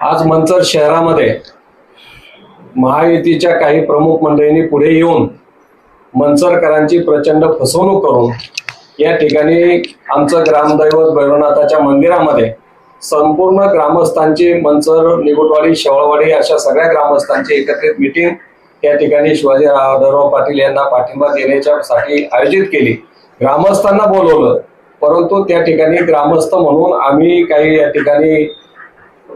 आज मंचर शहरामध्ये महायुतीच्या काही प्रमुख मंडळींनी पुढे येऊन मंचरकरांची प्रचंड फसवणूक करून या ठिकाणी आमचं ग्रामदैवत भैरवनाथाच्या मंदिरामध्ये संपूर्ण ग्रामस्थांची मंचर निगुटवाडी शेवळवाडी अशा सगळ्या ग्रामस्थांची एकत्रित मिटिंग या ठिकाणी शिवाजी आढळराव पाटील यांना पाठिंबा देण्याच्यासाठी आयोजित केली. ग्रामस्थांना बोलवलं परंतु त्या ठिकाणी ग्रामस्थ म्हणून आम्ही काही या ठिकाणी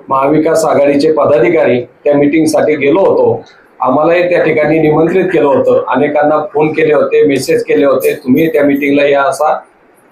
महाविकास आघाडीचे पदाधिकारी त्या मीटिंगसाठी गेलो होतो. आम्हालाही त्या ठिकाणी निमंत्रित केलं होतं. अनेकांना फोन केले होते मेसेज केले होते. तुम्ही त्या मीटिंगला या असा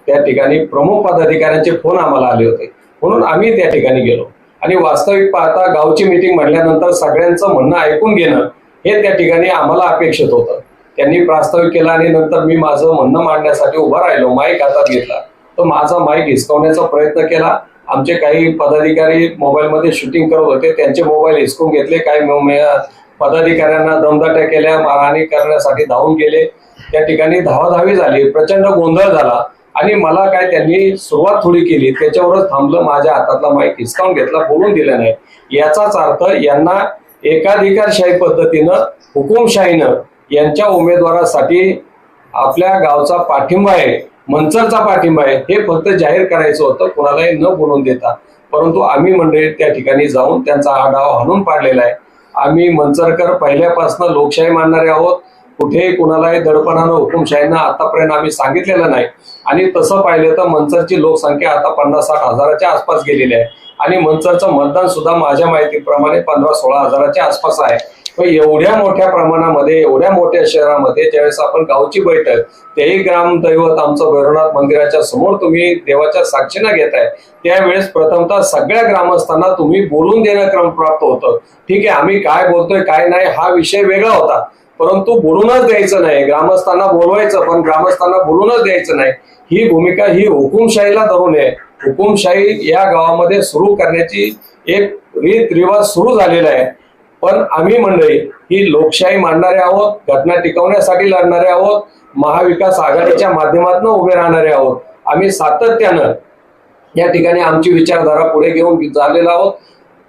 त्या ठिकाणी प्रमुख पदाधिकाऱ्यांचे फोन आम्हाला आले होते. म्हणून आम्ही त्या ठिकाणी गेलो. आणि वास्तविक पाहता गावची मीटिंग म्हटल्यानंतर सगळ्यांचं म्हणणं ऐकून घेणं हे त्या ठिकाणी आम्हाला अपेक्षित होतं. त्यांनी प्रास्ताविक केला आणि नंतर मी माझं म्हणणं मांडण्यासाठी उभा राहिलो. माईक हातात घेतला. तर माझा माईक हिसकवण्याचा प्रयत्न केला. आमचे काही पदाधिकारी मोबाईलमध्ये शूटिंग करत होते. त्यांचे मोबाईल हिसकून घेतले. काही पदाधिकाऱ्यांना दमदाट्या केल्या मारहाणी करण्यासाठी धावून गेले. त्या ठिकाणी धावाधावी झाली. प्रचंड गोंधळ झाला. आणि मला काय त्यांनी सुरुवात थोडी केली. त्याच्यावरच थांबलं. माझ्या हातातला माईक हिसकावून घेतला. बोलून दिला नाही. याचाच अर्थ यांना एकाधिकारशाही पद्धतीनं हुकुमशाहीनं यांच्या उमेदवारासाठी आपल्या गावचा पाठिंबा आहे. मंचरचा पाठिंबा आहे. हे फक्त जाहीर करायचं होतं कोणालाही न बोलून देता. परंतु आम्ही मंडळी त्या ठिकाणी जाऊन त्यांचा हा डाव हाणून पाडलेला आहे. आम्ही मंचरकर पहिल्यापासून लोकशाही मानणारे आहोत. कुठेही कुणालाही दडपणानं हुकुमशाहीनं आतापर्यंत आम्ही सांगितलेलं नाही. आणि तसं पाहिलं तर मंचरची लोकसंख्या आता पन्नास साठ हजाराच्या आसपास गेलेली आहे. आणि मंचरचं मतदान सुद्धा माझ्या माहितीप्रमाणे पंधरा सोळा हजाराच्या आसपास आहे. पण एवढ्या मोठ्या प्रमाणामध्ये एवढ्या मोठ्या शहरामध्ये ज्यावेळेस आपण गावची बैठक तेही ग्रामदैवत आमचं भैरवनाथ मंदिराच्या समोर तुम्ही देवाच्या साक्षीनं घेताय त्यावेळेस प्रथमतः सगळ्या ग्रामस्थांना तुम्ही बोलून देणं क्रम प्राप्त होतं. ठीक आहे आम्ही काय बोलतोय काय नाही हा विषय वेगळा होता. परंतु बोलूनच द्यायचं नाही ग्रामस्थांना बोलवायचं पण ग्रामस्थांना बोलूनच द्यायचं नाही. ही भूमिका ही हुकुमशाहीला धरून आहे हुकुमशाही या गावामध्ये सुरू करण्याची एक रीत रिवाज सुरू झालेला आहे. पण आम्ही मंडळी ही लोकशाही मांडणारे आहोत घटना टिकवण्यासाठी लढणारे आहोत महाविकास आघाडीच्या माध्यमातून उभे राहणारे आहोत. आम्ही सातत्यानं या ठिकाणी आमची विचारधारा पुढे घेऊन झालेलो आहोत.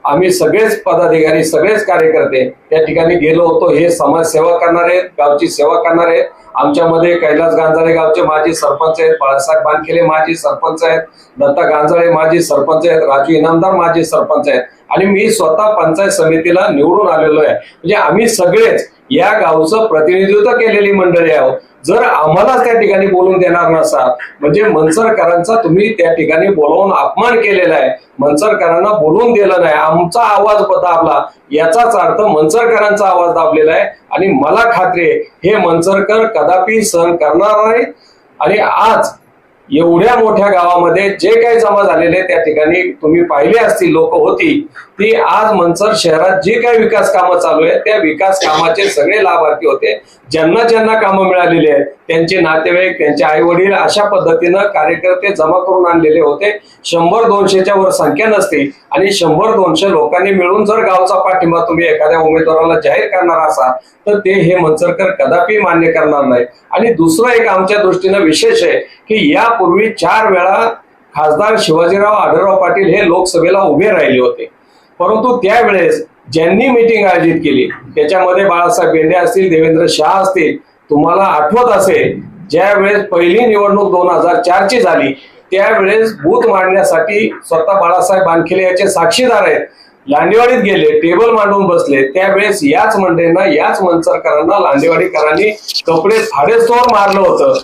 आम्ही सगळेच पदाधिकारी सगळेच कार्यकर्ते त्या ठिकाणी गेलो होतो. हे समाजसेवा करणार आहेत गावची सेवा करणार. आहेत आमच्यामध्ये कैलास गांजाळे गावचे माजी सरपंच आहेत बाळासाहेब बानखेले माजी सरपंच आहेत दत्ता गांजाळे माजी सरपंच आहेत राजू इनामदार माजी सरपंच आहेत. आणि मी स्वतः पंचायत समितीला निवडून आलेलो आहे. म्हणजे आम्ही सगळेच या गावचं प्रतिनिधित्व केलेली मंडळी आहोत. जर आम्हालाच त्या ठिकाणी बोलून देणार नसाल म्हणजे मनसरकरांचा तुम्ही त्या ठिकाणी बोलवून अपमान केलेला आहे. मनसरकरांना बोलून दिलं नाही. आमचा आवाज दाबला याचाच अर्थ मनसरकरांचा आवाज दाबलेला आहे. आणि मला खात्री आहे हे मनसरकर कदापि सहन करणार नाही. आणि आज एवढ्या मोठ्या गावामध्ये जे काही जमा झालेले त्या ठिकाणी तुम्ही पाहिले असतील लोक होती ती आज मनसर शहरात जी काही विकास कामं चालू आहेत त्या विकास कामाचे सगळे लाभार्थी होते. ज्यांना ज्यांना कामं मिळालेली आहेत त्यांचे नातेवाईक त्यांचे आई वडील अशा पद्धतीनं कार्यकर्ते जमा करून आणलेले होते. शंभर दोनशेच्या वर संख्या नसते आणि शंभर दोनशे लोकांनी मिळून जर गावचा पाठिंबा तुम्ही एखाद्या उमेदवाराला जाहीर करणार असाल तर ते हे मंचरकर कदापि मान्य करणार नाही आणि दुसरं एक आमच्या दृष्टीनं विशेष आहे की यापूर्वी चार वेळा खासदार शिवाजीराव आढळराव पाटील हे लोकसभेला उभे राहिले होते. परंतु त्यावेळेस ज्यांनी मीटिंग आयोजित केली त्याच्यामध्ये बाळासाहेब बेंडे असतील देवेंद्र शहा असतील तुम्हाला आठवत असेल ज्या वेळेस पहिली निवडणूक दोन हजार चारची झाली त्यावेळेस बूथ मांडण्यासाठी स्वतः बाळासाहेब बानखेले याचे साक्षीदार आहेत. लांडेवाडीत गेले टेबल मांडून बसले त्यावेळेस याच मंडळींना याच मंचरकरांना लांडेवाडीकरांनी कपडे फाडेस्तोर मारलं होतं.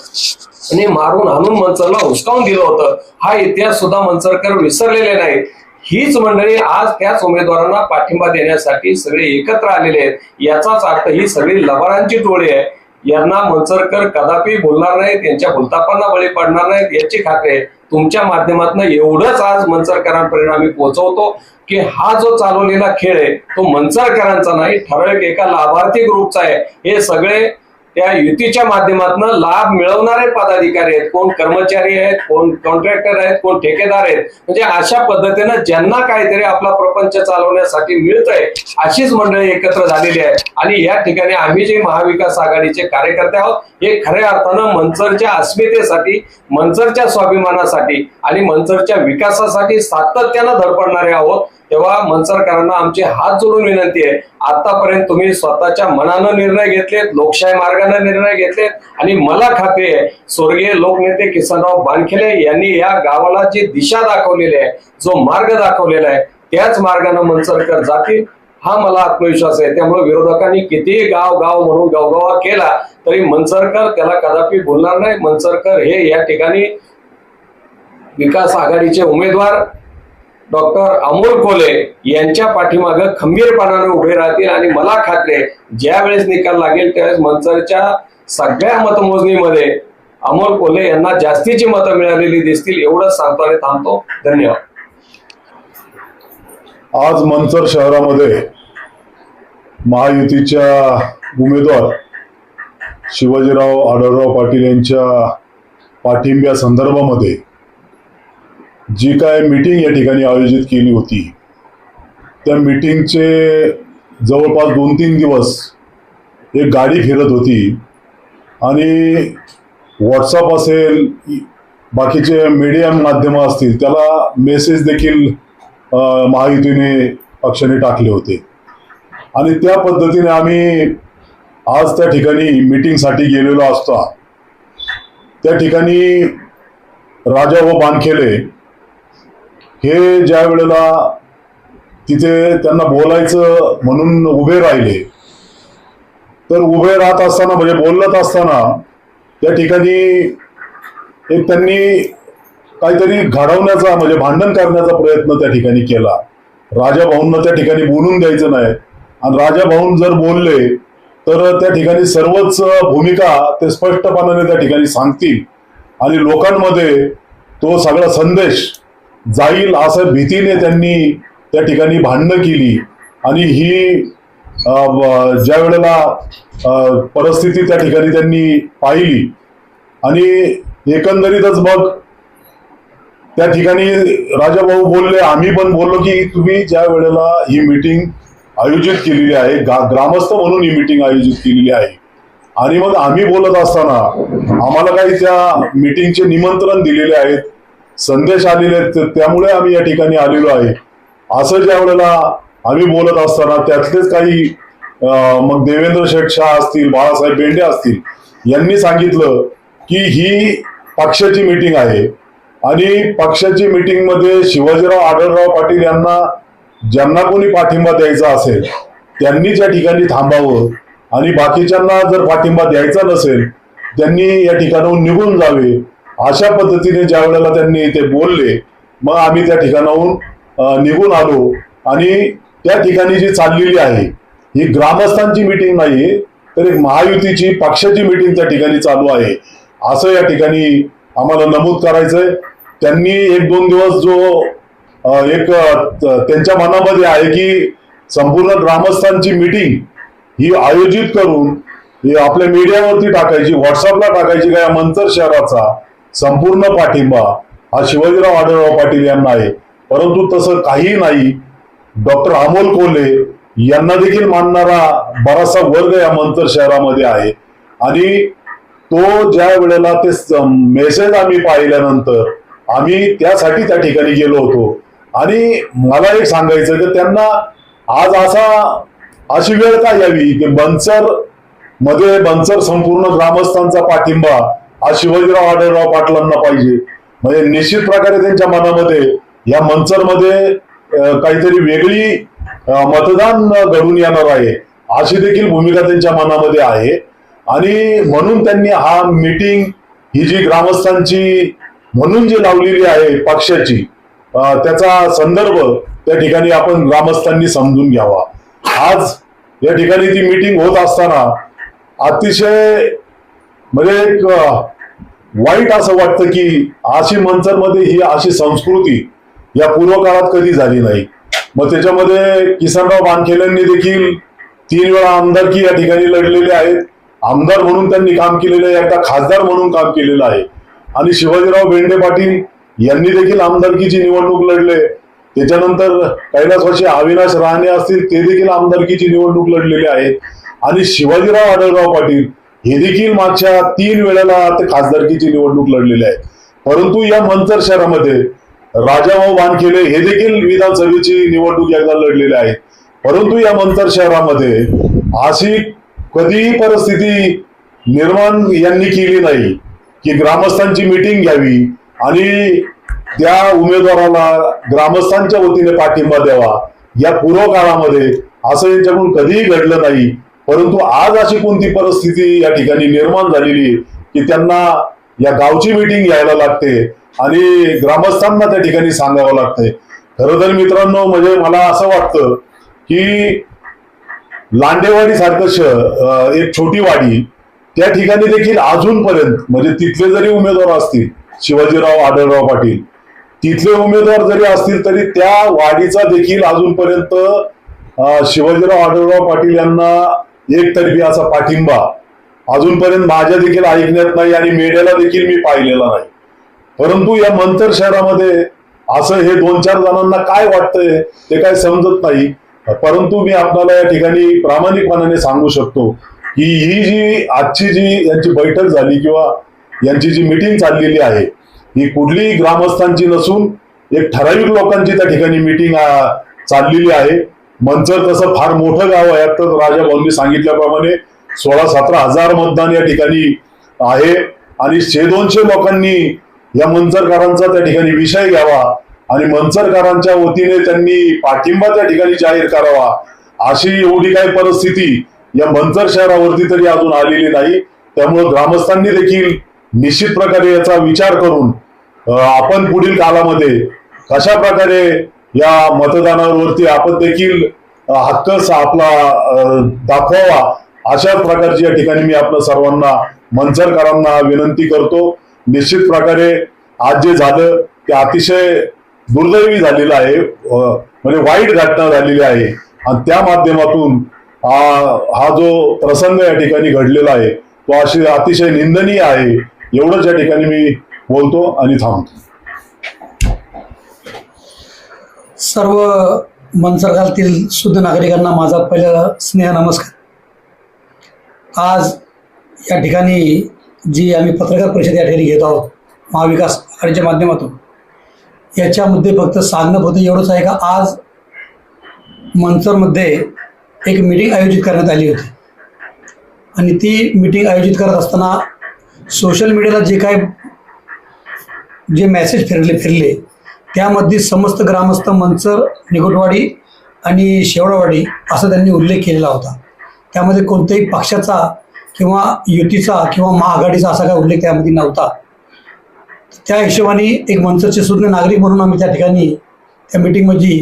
आणि मारून हाणून मंचरला हुसकावून दिलं होतं. हा इतिहास सुद्धा मंचरकर विसरलेले नाही हीच मंडळी आज त्याच उमेदवारांना पाठिंबा देण्यासाठी सगळे एकत्र आलेले आहेत. याचाच अर्थ ही सगळी लबाडांची टोळी आहे. यांना मंचरकर कदापि बोलणार नाहीत यांच्या भूलतापांना बळी पडणार नाहीत. याची खात्री आहे तुमच्या माध्यमातून एवढंच आज मनसरकरांपर्यंत आम्ही पोहोचवतो की हा जो चालवलेला खेळ आहे तो मंचरकरांचा नाही ठराविक एका लाभार्थी ग्रुपचा आहे. हे सगळे त्या युतीच्या माध्यमातून लाभ मिळवणारे पदाधिकारी आहेत कोण कर्मचारी आहेत कोण कॉन्ट्रॅक्टर आहेत कोण ठेकेदार आहेत. म्हणजे अशा पद्धतीनं ज्यांना काहीतरी आपला प्रपंच चालवण्यासाठी मिळतंय अशीच मंडळी एकत्र झालेली आहे आणि या ठिकाणी आम्ही जे महाविकास आघाडीचे कार्यकर्ते आहोत हे खऱ्या अर्थानं मंचरच्या अस्मितेसाठी मंचरच्या स्वाभिमानासाठी आणि मंचरच्या विकासासाठी सातत्यानं धडपडणारे आहोत. तेव्हा मनसरकरांना आमची हात जोडून विनंती आहे आतापर्यंत तुम्ही स्वतःच्या मनानं निर्णय घेतलेत लोकशाही मार्गाने निर्णय घेतलेत आणि मला खात्री आहे स्वर्गीय लोकनेते किसनराव बानखेले यांनी या गावाला जी दिशा दाखवलेली आहे जो मार्ग दाखवलेला आहे त्याच मार्गाने मनसरकर जातील हा मला आत्मविश्वास आहे. त्यामुळे विरोधकांनी कितीही गाव गाव म्हणून गवगवा केला तरी मनसरकर त्याला कदापि बोलणार नाही. मनसरकर हे या ठिकाणी विकास आघाडीचे उमेदवार डॉक्टर अमोल कोले यांच्या पाठीमागं खंबीरपणाने उभे राहतील आणि मला खात्री आहे ज्या वेळेस निकाल लागेल त्यावेळेस मनसरच्या सगळ्या मतमोजणीमध्ये अमोल कोले यांना जास्तीची मतं मिळालेली दिसतील एवढंच सांगतो आणि थांबतो. धन्यवाद. आज मनसर शहरामध्ये महायुतीच्या उमेदवार शिवाजीराव आढळराव पाटील यांच्या पाठिंब्या संदर्भामध्ये जी काय मीटिंग या ठिकाणी आयोजित केली होती त्या मीटिंगचे जवळपास दोन तीन दिवस एक गाडी फिरत होती आणि व्हॉट्सअप असेल बाकीचे मीडिया माध्यमं असतील त्याला मेसेज देखील माहितीने महायुतीने पक्षाने टाकले होते. आणि त्या पद्धतीने आम्ही आज त्या ठिकाणी मीटिंगसाठी गेलेलो असता. त्या ठिकाणी राजा व बानखेले हे ज्या वेळेला तिथे त्यांना बोलायचं म्हणून उभे राहिले तर उभे राहत असताना म्हणजे बोलत असताना त्या ठिकाणी एक त्यांनी काहीतरी घडवण्याचा म्हणजे भांडण करण्याचा प्रयत्न त्या ठिकाणी केला. राजा भाऊंना त्या ठिकाणी बोलून द्यायचं नाही. आणि राजा भाऊन जर बोलले तर त्या ठिकाणी सर्वच भूमिका ते स्पष्टपणाने त्या ठिकाणी सांगतील. आणि लोकांमध्ये तो सगळा संदेश जाईल असं भीतीने त्यांनी त्या ठिकाणी भांडणं केली. आणि ही ज्या वेळेला परिस्थिती त्या ठिकाणी त्यांनी पाहिली. आणि एकंदरीतच मग त्या ठिकाणी राजाभाऊ बोलले आम्ही पण बोललो की तुम्ही ज्या वेळेला ही मीटिंग आयोजित केलेली आहे ग्रामस्थ म्हणून ही मीटिंग आयोजित केलेली आहे. आणि मग आम्ही बोलत असताना आम्हाला काही त्या मीटिंगचे निमंत्रण दिलेले आहेत. संदेश आलेले आहेत त्यामुळे आम्ही या ठिकाणी आलेलो आहे. असं ज्या वेळेला आम्ही बोलत असताना त्यातलेच काही मग देवेंद्र शेठ शाह असतील बाळासाहेब बेंडे असतील यांनी सांगितलं की ही पक्षाची मीटिंग आहे. आणि पक्षाची मीटिंगमध्ये शिवाजीराव आढळराव पाटील यांना ज्यांना कोणी पाठिंबा द्यायचा असेल त्यांनी त्या ठिकाणी थांबावं. आणि बाकीच्यांना जर पाठिंबा द्यायचा नसेल त्यांनी या ठिकाणाहून निघून जावे. अशा पद्धतीने ज्या वेळेला त्यांनी ते बोलले मग आम्ही त्या ठिकाणाहून निघून आलो आणि त्या ठिकाणी जी चाललेली आहे ही ग्रामस्थांची मीटिंग नाही तर एक महायुतीची पक्षाची मीटिंग त्या ठिकाणी चालू आहे. असं या ठिकाणी आम्हाला नमूद करायचंय. त्यांनी एक दोन दिवस जो एक त्यांच्या मनामध्ये आहे की संपूर्ण ग्रामस्थांची मीटिंग ही आयोजित करून ही आपल्या मीडियावरती टाकायची व्हॉट्सअपला टाकायची का या मंतर शहराचा संपूर्ण पाठिंबा हा शिवाजीराव आढळराव पाटील यांना आहे. परंतु तसं काही नाही. डॉक्टर अमोल कोल्हे यांना देखील मानणारा बराचसा वर्ग या मंतर शहरामध्ये आहे. आणि तो ज्या वेळेला ते मेसेज आम्ही पाहिल्यानंतर आम्ही त्यासाठी त्या ठिकाणी गेलो होतो. आणि मला एक सांगायचं की त्यांना आज असा अशी वेळ का यावी की बनसरमध्ये बनसर संपूर्ण ग्रामस्थांचा पाठिंबा हा शिवाजीराव आढळराव पाटलांना पाहिजे. म्हणजे निश्चित प्रकारे त्यांच्या मनामध्ये या मंचरमध्ये काहीतरी वेगळी मतदान घडून येणार आहे. अशी देखील भूमिका त्यांच्या मनामध्ये आहे. आणि म्हणून त्यांनी हा मीटिंग ही जी ग्रामस्थांची म्हणून जी लावलेली आहे पक्षाची त्याचा संदर्भ त्या ठिकाणी आपण ग्रामस्थांनी समजून घ्यावा. आज या ठिकाणी ती मीटिंग होत असताना अतिशय म्हणजे एक वाईट असं वाटतं की अशी मंचरमध्ये ही अशी संस्कृती या पूर्व काळात कधी झाली नाही. मग त्याच्यामध्ये किसनराव बानखेल्यांनी देखील तीन वेळा आमदारकी या ठिकाणी लढलेले आहेत. आमदार म्हणून त्यांनी काम केलेलं आहे एकदा खासदार म्हणून काम केलेलं आहे. आणि शिवाजीराव बेंडे पाटील यांनी देखील आमदारकीची निवडणूक लढले. त्याच्यानंतर कैलासवासी अविनाश राहणे असतील ते देखील आमदारकीची निवडणूक लढलेले आहेत. आणि शिवाजीराव आढळराव पाटील हे देखील मागच्या तीन वेळेला ते खासदारकीची निवडणूक लढलेले आहे. परंतु या मंचर शहरामध्ये राजाभाऊ वानखेले हे देखील विधानसभेची निवडणूक एकदा लढलेले आहे. परंतु या मंतर शहरामध्ये अशी कधीही परिस्थिती निर्माण यांनी केली नाही की ग्रामस्थांची मीटिंग घ्यावी आणि त्या उमेदवाराला ग्रामस्थांच्या वतीने पाठिंबा द्यावा. या पूर्व काळामध्ये असं यांच्याकडून कधीही घडलं नाही परंतु आज अशी कोणती परिस्थिती या ठिकाणी निर्माण झालेली की त्यांना या गावची मीटिंग घ्यायला लागते आणि ग्रामस्थांना त्या ठिकाणी सांगावं लागतंय. खरं तर मित्रांनो म्हणजे मला असं वाटतं की लांडेवाडी सारखं शहर एक छोटी वाडी त्या ठिकाणी देखील अजूनपर्यंत म्हणजे तिथले जरी उमेदवार असतील शिवाजीराव आढळराव पाटील तिथले उमेदवार जरी असतील तरी त्या वाडीचा देखील अजूनपर्यंत शिवाजीराव आढळराव पाटील यांना एकतर्फी असा पाठिंबा. अजूनपर्यंत माझ्या देखील ऐकण्यात नाही आणि मेड्याला देखील मी पाहिलेला नाही. परंतु या मंतर शहरामध्ये असं हे दोन चार जणांना काय वाटतंय ते काय समजत नाही. परंतु मी आपल्याला या ठिकाणी प्रामाणिकपणाने सांगू शकतो की ही जी आजची जी यांची बैठक झाली किंवा यांची जी मिटिंग चाललेली आहे ही कुठलीही ग्रामस्थांची नसून एक ठराविक लोकांची त्या ठिकाणी मिटिंग चाललेली आहे. मंचर तसं फार मोठं गाव आहे. तर राजा भाऊंनी सांगितल्याप्रमाणे सोळा सतरा हजार मतदान या ठिकाणी आहे. आणि शे दोनशे लोकांनी या मंचरकरांचा त्या ठिकाणी विषय घ्यावा. आणि मंचरकरांच्या वतीने त्यांनी पाठिंबा त्या ठिकाणी जाहीर करावा. अशी एवढी काही परिस्थिती या मंचर शहरावरती तरी अजून आलेली नाही. त्यामुळे ग्रामस्थांनी देखील निश्चित प्रकारे याचा विचार करून आपण पुढील काळामध्ये कशा प्रकारे या मतदानावरती आपण देखील अं, हक्क आपला दाखवावा अशा प्रकारची या ठिकाणी मी आपल्या सर्वांना मंचरकरांना विनंती करतो. निश्चित प्रकारे आज जे झालं ते अतिशय दुर्दैवी झालेलं आहे. म्हणजे वाईट घटना झालेली आहे. आणि त्या माध्यमातून हा जो प्रसंग या ठिकाणी घडलेला आहे तो अशी अतिशय निंदनीय आहे. एवढंच या ठिकाणी मी बोलतो आणि थांबतो. सर्व मनसरगातील शुद्ध नागरिकांना माझा पहिला स्नेह नमस्कार. आज या ठिकाणी जी आम्ही पत्रकार परिषद या ठिकाणी घेत आहोत महाविकास आघाडीच्या माध्यमातून याच्यामध्ये फक्त सांगणं होतं एवढंच आहे का आज मनसरमध्ये एक मीटिंग आयोजित करण्यात आली होती. आणि ती मीटिंग आयोजित करत असताना सोशल मीडियाला जे काय जे मेसेज फिरले फिरले त्यामध्ये समस्त ग्रामस्थ मंचर निगोटवाडी आणि शेवडावाडी असा त्यांनी उल्लेख केलेला होता. त्यामध्ये कोणत्याही पक्षाचा किंवा युतीचा किंवा महाआघाडीचा असा काही उल्लेख त्यामध्ये नव्हता. त्या हिशोबाने एक मंचरचे सुज्ञ नागरिक म्हणून आम्ही त्या ठिकाणी त्या मिटिंगमध्ये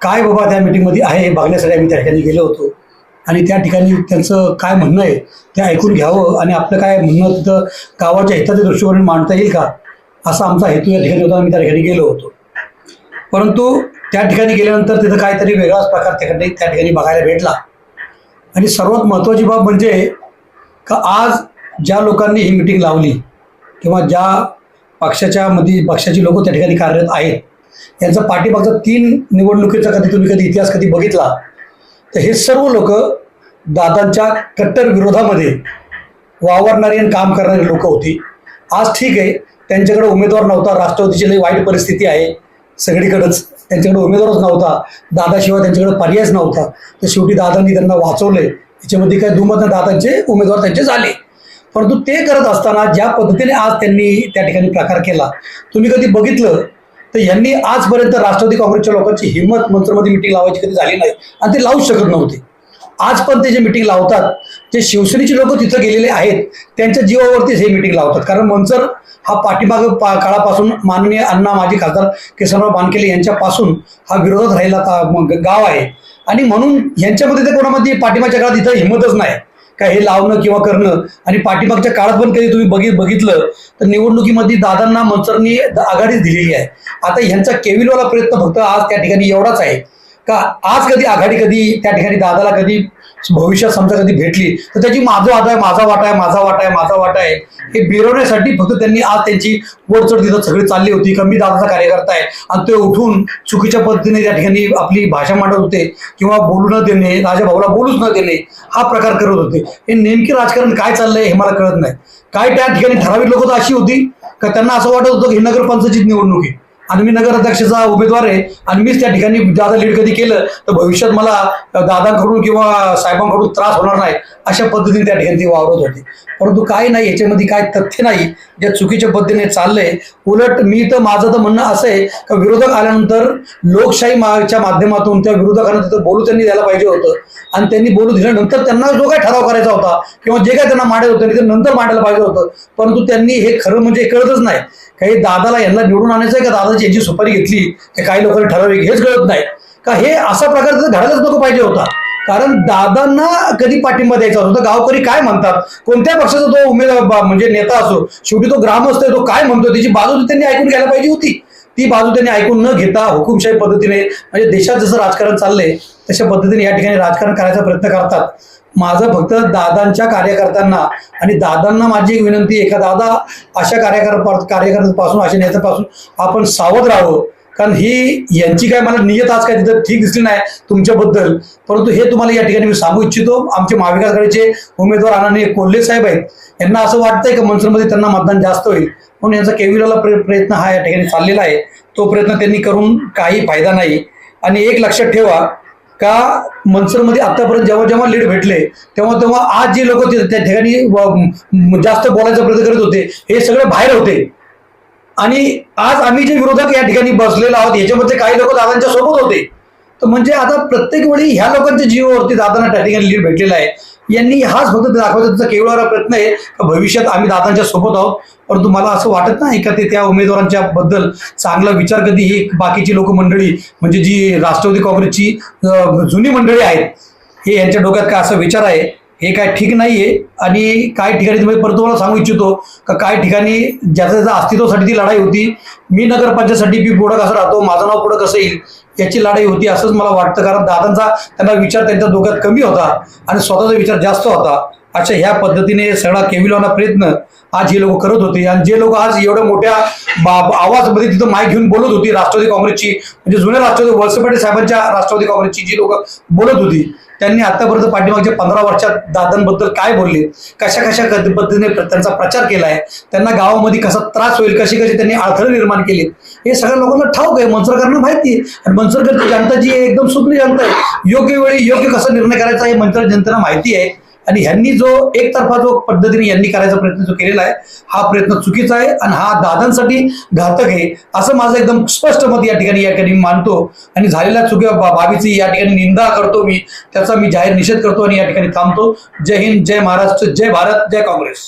काय बाबा त्या मिटिंगमध्ये आहे हे बघण्यासाठी आम्ही त्या ठिकाणी गेलो होतो. आणि त्या ठिकाणी त्यांचं काय म्हणणं आहे ते ऐकून घ्यावं आणि आपलं काय म्हणणं तिथं गावाच्या हिताच्या दृष्टीकोनाने मांडता येईल का असा आमचा हेतू या ठिकाणी होता आम्ही त्या ठिकाणी गेलो होतो. परंतु त्या ठिकाणी गेल्यानंतर तिथं काहीतरी वेगळाच प्रकार त्याकडे त्या ठिकाणी बघायला भेटला. आणि सर्वात महत्त्वाची बाब म्हणजे का आज ज्या लोकांनी ही मिटिंग लावली किंवा ज्या पक्षाच्या मध्ये पक्षाची लोक त्या ठिकाणी कार्यरत आहेत यांचा पाठीमागचा तीन निवडणुकीचा कधी तुम्ही कधी इतिहास कधी बघितला तर हे सर्व लोक दादांच्या कट्टर विरोधामध्ये वावरणारी आणि काम करणारी लोक होती. आज ठीक आहे त्यांच्याकडे उमेदवार नव्हता राष्ट्रवादीची लई वाईट परिस्थिती आहे सगळीकडंच. त्यांच्याकडे उमेदवारच नव्हता. दादाशिवाय त्यांच्याकडे पर्यायच नव्हता. तर शेवटी दादांनी त्यांना वाचवलंय याच्यामध्ये काय दुमत दादांचे उमेदवार त्यांचे झाले. परंतु ते करत असताना ज्या पद्धतीने आज त्यांनी त्या ठिकाणी प्रकार केला तुम्ही कधी बघितलं? तर यांनी आजपर्यंत राष्ट्रवादी काँग्रेसच्या लोकांची हिंमत मंत्रमध्ये मिटिंग लावायची कधी झाली नाही. आणि ते लावूच शकत नव्हते. आज पण ते जे मिटिंग लावतात जे शिवसेनेचे लोक तिथं गेलेले आहेत त्यांच्या जीवावरतीच हे मिटिंग लावतात. कारण मंचर हा पाठीमाग पा काळापासून माननीय अण्णा माजी खासदार केशवराव बानकेले यांच्यापासून हा विरोधात राहिला का- मग गाव आहे. आणि म्हणून यांच्यामध्ये तर कोणामध्ये पाठीमागच्या काळात इथं हिंमतच नाही. काय हे लावणं किंवा करणं आणि पाठीमागच्या काळात पण कधी तुम्ही बघित बघितलं तर निवडणुकीमध्ये दादांना मंचरनी आघाडीच दिलेली आहे. आता ह्यांचा केविलवाला प्रयत्न फक्त आज त्या ठिकाणी एवढाच आहे. का आज कधी आघाडी कधी त्या ठिकाणी दादाला कधी भविष्यात समजा कधी भेटली तर त्याची माझा वाटा आहे माझा वाटा आहे माझा वाटा आहे माझा वाटा आहे हे बिरवण्यासाठी फक्त त्यांनी आज त्यांची वरचढ तिथं सगळी चालली होती. कमी दादाचा कार्यकर्ता आहे. आणि ते उठून चुकीच्या पद्धतीने त्या ठिकाणी आपली भाषा मांडत होते किंवा बोलू न देणे राजा भाऊला बोलूच न देणे हा प्रकार करत होते. हे नेमके राजकारण काय चाललंय हे मला कळत नाही. काय त्या ठिकाणी ठराविक लोक तर अशी होती का त्यांना असं वाटत होतं की ही नगरपंचायतीची निवडणूक आहे. आणि मी नगराध्यक्षाचा उमेदवार आहे आणि मीच त्या ठिकाणी दादा लीड कधी केलं तर भविष्यात मला दादांकडून किंवा साहेबांकडून त्रास होणार नाही अशा पद्धतीने त्या ठिकाणी ती वावरत होती. परंतु काय नाही याच्यामध्ये काय तथ्य नाही ज्या चुकीच्या पद्धतीने चाललंय. उलट मी तर माझं तर म्हणणं असं आहे का विरोधक आल्यानंतर लोकशाही माच्या माध्यमातून त्या विरोधकांना तिथं बोलू त्यांनी द्यायला पाहिजे होतं. आणि त्यांनी बोलू दिल्यानंतर त्यांना जो काय ठराव करायचा होता किंवा जे काय त्यांना मांडायचं होतं ते नंतर मांडायला पाहिजे होतं. परंतु त्यांनी हे खरं म्हणजे कळतच नाही. काही दादाला यांना निवडून आणायचं आहे का? दादा महाराजांची यांची सुपारी घेतली हे काही लोकांनी ठरवली हेच कळत नाही. का हे असा प्रकार घडायलाच नको पाहिजे होता. कारण दादांना कधी पाठिंबा द्यायचा होता? गावकरी काय म्हणतात? कोणत्या पक्षाचा तो उमेदवार बा- म्हणजे नेता असो शेवटी तो ग्रामस्थ आहे तो काय म्हणतो? त्याची बाजू त्यांनी ऐकून घ्यायला पाहिजे होती. ती बाजू त्यांनी ऐकून न घेता हुकुमशाही पद्धतीने म्हणजे देशात जसं राजकारण चाललंय तशा पद्धतीने या ठिकाणी राजकारण करायचा प्रयत्न करतात. माझं फक्त दादांच्या कार्यकर्त्यांना आणि दादांना माझी एक विनंती एका दादा अशा कार्यकर कार्यकर्त्यापासून अशा नेत्यापासून आपण सावध राहावं. कारण ही यांची काय मला नियत आज काय तिथं ठीक दिसली नाही तुमच्याबद्दल. परंतु हे तुम्हाला या ठिकाणी मी सांगू इच्छितो. आमचे महाविकास आघाडीचे उमेदवार आनंदी कोल्हे साहेब आहेत. यांना असं वाटतंय का मनसरमध्ये त्यांना मतदान जास्त होईल? म्हणून यांचा केविलाला प्र- प्रयत्न हा या ठिकाणी चाललेला आहे. तो प्रयत्न त्यांनी करून काही फायदा नाही. आणि एक लक्षात ठेवा का मनसरमध्ये आतापर्यंत जेव्हा जेव्हा लीड भेटले तेव्हा तेव्हा आज जे लोक त्या ठिकाणी जास्त बोलायचा प्रयत्न करत होते हे सगळे बाहेर होते. आणि आज आम्ही जे विरोधक या ठिकाणी बसलेलो आहोत याच्यामध्ये काही लोक दादांच्या सोबत होते. तर म्हणजे आता प्रत्येक वेळी ह्या लोकांच्या जीवावरती दादांना त्या ठिकाणी लीड भेटलेला आहे. यांनी हाच फक्त दाखवायचा केवळ प्रयत्न आहे का भविष्यात आम्ही दादांच्या सोबत आहोत. परंतु मला असं वाटत नाही का ते त्या उमेदवारांच्या बद्दल चांगला विचार कधी ही बाकीची लोक मंडळी म्हणजे जी राष्ट्रवादी काँग्रेसची जुनी मंडळी आहेत हे यांच्या डोक्यात काय असा विचार आहे? हे काय ठीक नाही आहे आणि काही ठिकाणी तुम्ही परत तुम्हाला सांगू इच्छितो का काही ठिकाणी ज्याचा त्याच्या अस्तित्वासाठी ती लढाई होती मी नगरपंचायतसाठी मी पुढं कसं राहतो माझं नाव पुढं कसं येईल याची लढाई होती असंच मला वाटतं. कारण दादांचा त्यांना विचार त्यांच्या डोक्यात कमी होता आणि स्वतःचा विचार जास्त होता. अशा ह्या पद्धतीने सगळा केविलवाना प्रयत्न आज हे लोक करत होते. आणि जे लोक आज एवढ्या मोठ्या बा- आवाजमध्ये तिथं माईक घेऊन बोलत होती राष्ट्रवादी काँग्रेसची म्हणजे जुन्या राष्ट्रवादी वळसे पाटील साहेबांच्या राष्ट्रवादी काँग्रेसची जी लोक बोलत होती त्यांनी आतापर्यंत पाठीमागच्या पंधरा वर्षात दादांबद्दल काय बोलले? कशा कशा पद्धतीने प्र- त्यांचा प्रचार केला आहे त्यांना गावामध्ये कसा त्रास होईल? कशी कशी त्यांनी अडथळे निर्माण केले हे सगळ्या लोकांना ठाऊक आहे. मनसरकरांना माहिती आहे. आणि मनसरकरची जनता जी आहे एकदम सुज्ञ जनता आहे. योग्य वेळी योग्य कसा निर्णय करायचा हे मनसर जनतेला माहिती आहे. आणि ह्यांनी जो एकतर्फा जो पद्धतीने यांनी करायचा प्रयत्न जो केलेला आहे हा प्रयत्न चुकीचा आहे आणि हा दादांसाठी घातक आहे असं माझं एकदम स्पष्ट मत या ठिकाणी या ठिकाणी मानतो. आणि झालेल्या चुकी बाबीची या ठिकाणी निंदा करतो मी त्याचा मी जाहीर निषेध करतो आणि या ठिकाणी थांबतो. जय हिंद जय महाराष्ट्र जय भारत जय काँग्रेस.